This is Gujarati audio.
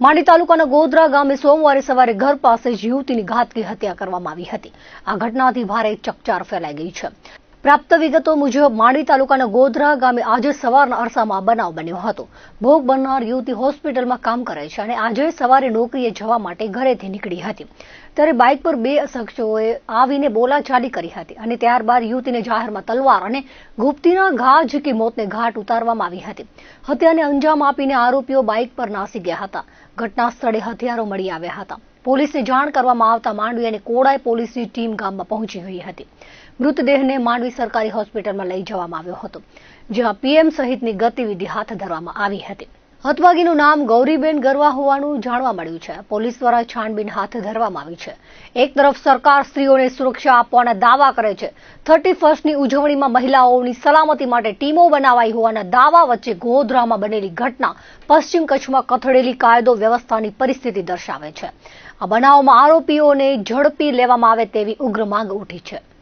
માંડી તાલુકાના ગોધરા ગામે સોમવારે સવારે ઘર પાસે જ યુવતીની ઘાતકી હત્યા કરવામાં આવી હતી. આ ઘટનાથી ભારે ચકચાર ફેલાઈ ગઈ છે. પ્રાપ્ત વિગતો મુજબ માંડી તાલુકાના ગોધરા ગામે આજે સવારના અરસામાં બનાવ બન્યો હતો. ભોગ બનનાર યુવતી હોસ્પિટલમાં કામ કરે છે અને આજે સવારે નોકરીએ જવા માટે ઘરેથી નીકળી હતી. ત્યારે બાઇક પર બે શખ્સોએ આવીને બોલાચાલી કરી હતી અને ત્યારબાદ યુવતીને જાહેરમાં તલવાર અને ગુપ્તીના ઘા ઝીકી મોતને ઘાટ ઉતારવામાં આવી હતી. હત્યાને અંજામ આપીને આરોપીઓ બાઇક પર નાસી ગયા હતા. ઘટના સ્થળે હથિયારો મળી આવ્યા હતા. પોલીસને જાણ કરવામાં આવતા માંડવી અને કોડાઈ પોલીસની ટીમ ગામમાં પહોંચી ગઈ હતી. મૃતદેહને માંડવી સરકારી હોસ્પિટલમાં લઈ જવામાં આવ્યો હતો, જ્યાં પીએમ સહિતની ગતિવિધિ હાથ ધરવામાં આવી હતી. હતવાગીનું નામ ગૌરીબેન ગરવા હોવાનું જાણવા મળ્યું છે. પોલીસ દ્વારા છાણબીન હાથ ધરવામાં આવી છે. એક તરફ સરકાર સ્ત્રીઓને સુરક્ષા આપવાના દાવા કરે છે. થર્ટી ફર્સ્ટની ઉજવણીમાં મહિલાઓની સલામતી માટે ટીમો બનાવાઈ હોવાના દાવા વચ્ચે ગોધરામાં બનેલી ઘટના પશ્ચિમ કચ્છમાં કથળેલી કાયદો વ્યવસ્થાની પરિસ્થિતિ દર્શાવે છે. આ બનાવમાં આરોપીઓને ઝડપી લેવામાં આવે તેવી ઉગ્ર માંગ ઉઠી છે.